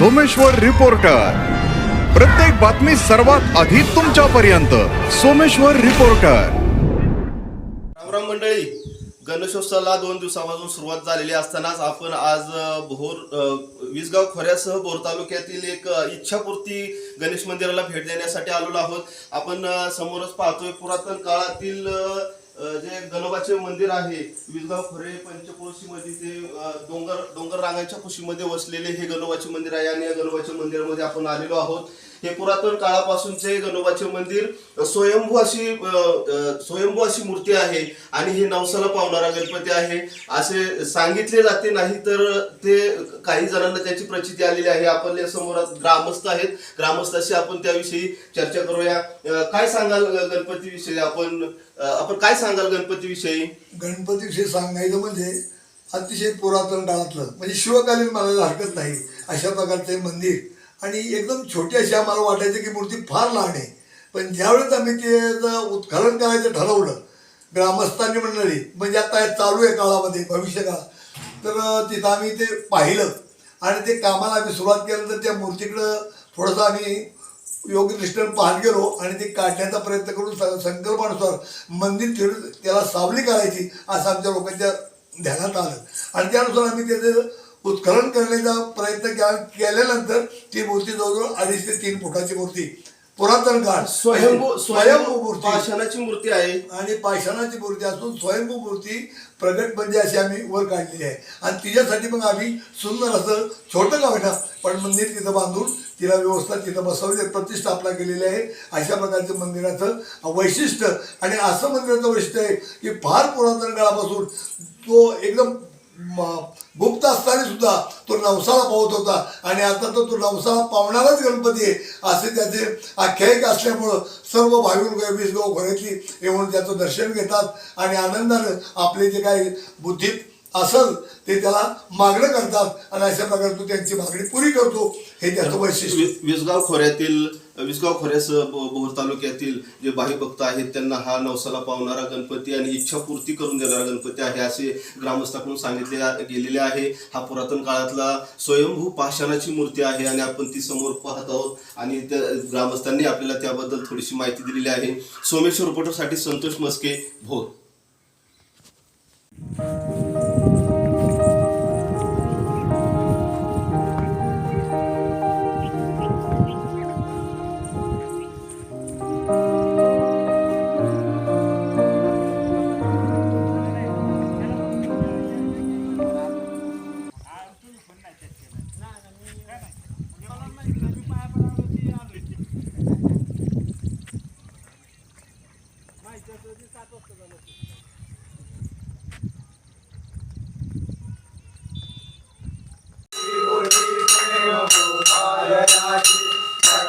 Someshwar reporter. प्रत्येक बातमी सर्वात आधी तुमच्यापर्यंत. सोमेश्वर रिपोर्टर. रामराम मंडळी गणेशोत्सवाला दोन दिवसापासून सुरुवात झालेली असतानाच आपण आज भोर अ, विसगाव खोऱ्यासह भोर तालुक्यातील एक इच्छापूर्ती गणेश मंदिराला भेट देण्यासाठी आलेलो आहोत. आपण समोरच पाहतोय पुरातन काळातील जे गणोबाचे मंदिर आहे विजगाव खोरे पंचक्रोशी मध्ये ते डोंगर डोंगर रांगांच्या कुशीमध्ये वसलेले हे गणोबाचे मंदिर आहे आणि या गणोबाच्या मंदिरामध्ये आपण आलेलो आहोत. हे पुरातन काळापासूनचे गणोबाचे मंदिर स्वयंभू अशी स्वयंभू अशी मूर्ती आहे आणि हे नवसाला पावणारा गणपती आहे. असे सांगितले जाते नाही तर ते काही जणांना त्याची प्रचिती आलेली आहे. आपण या समोर ग्रामस्थ आहेत. ग्रामस्थाशी आपण त्याविषयी चर्चा करूया. काय सांगाल गणपतीविषयी? आपण आपण काय सांगाल गणपतीविषयी? गणपतीविषयी सांगायचं म्हणजे अतिशय पुरातन काळातलं म्हणजे शिवकालीन मला हरकत नाही. अशा प्रकारचं मंदिर आणि एकदम छोटी अशी आम्हाला वाटायचं की मूर्ती फार लहान आहे. पण ज्यावेळेस आम्ही त्याचं उत्खनन करायचं ठरवलं ग्रामस्थांनी मंडळी म्हणजे आता चालू आहे काळामध्ये भविष्य काळ. तर तिथं आम्ही ते पाहिलं. आणि ते कामाला आम्ही सुरुवात केल्यानंतर त्या मूर्तीकडं थोडंसं आम्ही योग्य दृष्टीने पाहत गेलो आणि ते काढण्याचा प्रयत्न करून स- संकल्पानुसार मंदिर फिरून त्याला सावली करायची असं आमच्या लोकांच्या ध्यानात आलं. आणि त्यानुसार आम्ही त्याचं उत्खनन करण्याचा प्रयत्न केला केल्यानंतर ती मूर्ती जवळजवळ अडीच ते तीन फुटाची मूर्ती. पुरातन काळ स्वयंभू स्वयंभू मूर्ती. पाषाणाची मूर्ती आहे. आणि पाषाणाची मूर्ती असून स्वयंभू मूर्ती प्रगट म्हणजे अशी आम्ही वर काढलेली आहे. आणि तिच्यासाठी मग आम्ही सुंदर असं छोटं गाव ना पण मंदिर तिथं बांधून तिला व्यवस्था तिथं बसवली प्रतिष्ठापना केलेली आहे. अशा प्रकारचं मंदिराचं वैशिष्ट्य. आणि असं मंदिराचं वैशिष्ट्य आहे की फार पुरातन काळापासून तो एकदम गुप्त असताना सुद्धा तो नवसाला पावत होता. आणि आता तर तो नवसाला पावणाराच गणपती आहे असे त्याचे आख्यायिक असल्यामुळं सर्व भाविक वीसगाव खोऱ्यातली येऊन त्याचं दर्शन घेतात. आणि आनंदानं आपले जे काही बुद्धीत असल ते त्याला मागणं करतात. आणि अशा प्रकारे तो त्यांची मागणी पुरी करतो. हे त्याचं वैशिष्ट्य. विसगाव खोऱ्यातील विसगाव खोऱ्यासह ब- भोर तालुक्यातील जे भावी भक्त आहेत त्यांना हा नवसाला पावणारा गणपती आणि इच्छापूर्ती करून देणारा गणपती आहे असे ग्रामस्थाकडून सांगितले गेलेले आहे. हा पुरातन काळातला स्वयंभू पाषाणाची मूर्ती आहे आणि आपण ती समोर पाहत आहोत. आणि त्या ग्रामस्थांनी आपल्याला त्याबद्दल थोडीशी माहिती दिलेली आहे. सोमेश्वर रिपोर्टरसाठी संतोष मस्के भोर.